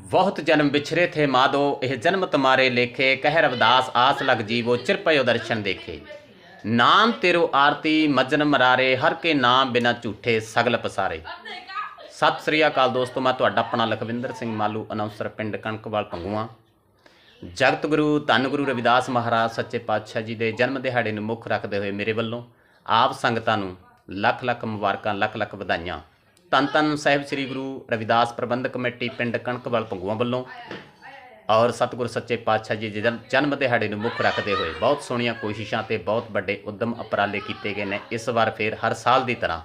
ਬਹੁਤ ਜਨਮ ਵਿਛਰੇ ਥੇ ਮਾਦੋ, ਇਹ ਜਨਮ ਤੁਮਾਰੇ ਲੇਖੇ ਕਹਿ ਰਵਦਾਸ ਆਸ ਲਗ ਜੀਵੋ ਚਿਰਪਇਓ ਦਰਸ਼ਨ ਦੇਖੇ। ਨਾਮ ਤੇਰੋ ਆਰਤੀ ਮਜਨ ਮਰਾਰੇ ਹਰ ਕੇ ਨਾਮ ਬਿਨਾ ਝੂਠੇ ਸਗਲ ਪਸਾਰੇ। ਸਤਿ ਸ੍ਰੀ ਅਕਾਲ ਦੋਸਤੋ, ਮੈਂ ਤੁਹਾਡਾ ਆਪਣਾ ਲਖਵਿੰਦਰ ਸਿੰਘ ਮਾਲੂ ਅਨਾਉਂਸਰ ਪਿੰਡ ਕਣਕਵਾਲ ਪੰਗੂਆਂ ਜਗਤ ਗੁਰੂ, ਧੰਨ ਗੁਰੂ ਰਵਿਦਾਸ ਮਹਾਰਾਜ, ਸੱਚੇ ਪਾਤਸ਼ਾਹ ਜੀ ਦੇ ਜਨਮ ਦਿਹਾੜੇ ਨੂੰ ਮੁੱਖ ਰੱਖਦੇ ਹੋਏ ਮੇਰੇ ਵੱਲੋਂ ਆਪ ਸੰਗਤਾਂ ਨੂੰ ਲੱਖ ਲੱਖ ਮੁਬਾਰਕਾਂ ਲੱਖ ਲੱਖ ਵਧਾਈਆਂ। ਧੰਨ ਧੰਨ ਸਾਹਿਬ ਸ੍ਰੀ ਗੁਰੂ ਰਵਿਦਾਸ ਪ੍ਰਬੰਧਕ ਕਮੇਟੀ ਪਿੰਡ ਕਣਕਵਾਲ ਪੰਗੂਆਂ ਵੱਲੋਂ ਔਰ ਸਤਿਗੁਰ ਸੱਚੇ ਪਾਤਸ਼ਾਹ ਜੀ ਦੇ ਜਨ- ਜਨਮ ਦਿਹਾੜੇ ਨੂੰ ਮੁੱਖ ਰੱਖਦੇ ਹੋਏ ਬਹੁਤ ਸੋਹਣੀਆਂ ਕੋਸ਼ਿਸ਼ਾਂ ਤੇ ਬਹੁਤ ਵੱਡੇ ਉਦਮ ਉਪਰਾਲੇ ਕੀਤੇ ਗਏ ਨੇ। ਇਸ ਵਾਰ ਫੇਰ ਹਰ ਸਾਲ ਦੀ ਤਰ੍ਹਾਂ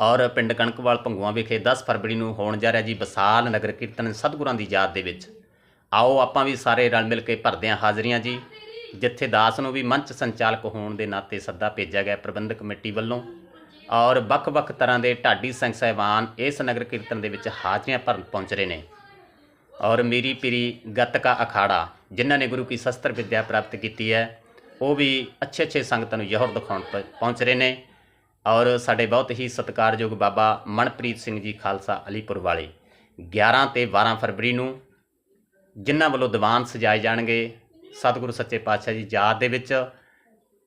ਔਰ ਪਿੰਡ ਕਣਕਵਾਲ ਭੰਗੂਆਂ ਵਿਖੇ 10 ਫਰਵਰੀ ਨੂੰ ਹੋਣ ਜਾ ਰਿਹਾ ਜੀ ਵਿਸਾਲ ਨਗਰ ਕੀਰਤਨ ਸਤਿਗੁਰਾਂ ਦੀ ਯਾਦ ਦੇ ਵਿੱਚ। ਆਓ ਆਪਾਂ ਵੀ ਸਾਰੇ ਰਲ ਮਿਲ ਕੇ ਭਰਦੇ ਹਾਂ ਹਾਜ਼ਰੀਆਂ ਜੀ। ਜਿੱਥੇ ਦਾਸ ਨੂੰ ਵੀ ਮੰਚ ਸੰਚਾਲਕ ਹੋਣ ਦੇ ਨਾਤੇ ਸੱਦਾ ਭੇਜਿਆ ਗਿਆ ਪ੍ਰਬੰਧਕ ਕਮੇਟੀ ਵੱਲੋਂ। ਔਰ ਵੱਖ-ਵੱਖ ਤਰ੍ਹਾਂ ਦੇ ਢਾਡੀ ਸਿੰਘ ਸਾਹਿਬਾਨ ਇਸ ਨਗਰ ਕੀਰਤਨ ਦੇ ਵਿੱਚ ਹਾਜ਼ਰੀਆਂ ਭਰਨ ਪਹੁੰਚ ਰਹੇ ਨੇ। ਔਰ ਮੇਰੀ ਪੀਰੀ ਗੱਤਕਾ ਅਖਾੜਾ, ਜਿਨ੍ਹਾਂ ਨੇ ਗੁਰੂ ਕੀ ਸ਼ਸਤਰ ਵਿੱਦਿਆ ਪ੍ਰਾਪਤ ਕੀਤੀ ਹੈ, ਉਹ ਵੀ ਅੱਛੇ ਅੱਛੇ ਸੰਗਤਾਂ ਨੂੰ ਜਹਰ ਦਿਖਾਉਣ ਪਹੁੰਚ ਰਹੇ ਨੇ। ਔਰ ਸਾਡੇ ਬਹੁਤ ਹੀ ਸਤਿਕਾਰਯੋਗ ਬਾਬਾ ਮਨਪ੍ਰੀਤ ਸਿੰਘ ਜੀ ਖਾਲਸਾ ਅਲੀਪੁਰ ਵਾਲੇ 11 ਤੇ 12 ਫਰਵਰੀ ਨੂੰ, ਜਿਨ੍ਹਾਂ ਵੱਲੋਂ ਦੀਵਾਨ ਸਜਾਏ ਜਾਣਗੇ, ਸਤਿਗੁਰੂ ਸੱਚੇ ਪਾਤਸ਼ਾਹ ਜੀ ਯਾਦ ਦੇ ਵਿੱਚ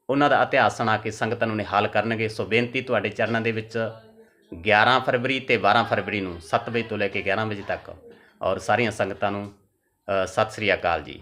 ਉਹਨਾਂ ਦਾ ਇਤਿਹਾਸ ਸੁਣਾ ਕੇ ਸੰਗਤਾਂ ਨੂੰ ਨਿਹਾਲ ਕਰਨਗੇ। ਸੋ ਬੇਨਤੀ ਤੁਹਾਡੇ ਚਰਨਾਂ ਦੇ ਵਿੱਚ 11 ਫਰਵਰੀ ਤੇ 12 ਫਰਵਰੀ ਨੂੰ 7 ਵਜੇ ਤੋਂ ਲੈ ਕੇ 11 ਵਜੇ ਤੱਕ ਔਰ ਸਾਰੀਆਂ ਸੰਗਤਾਂ ਨੂੰ ਸਤਿ ਸ੍ਰੀ ਅਕਾਲ ਜੀ।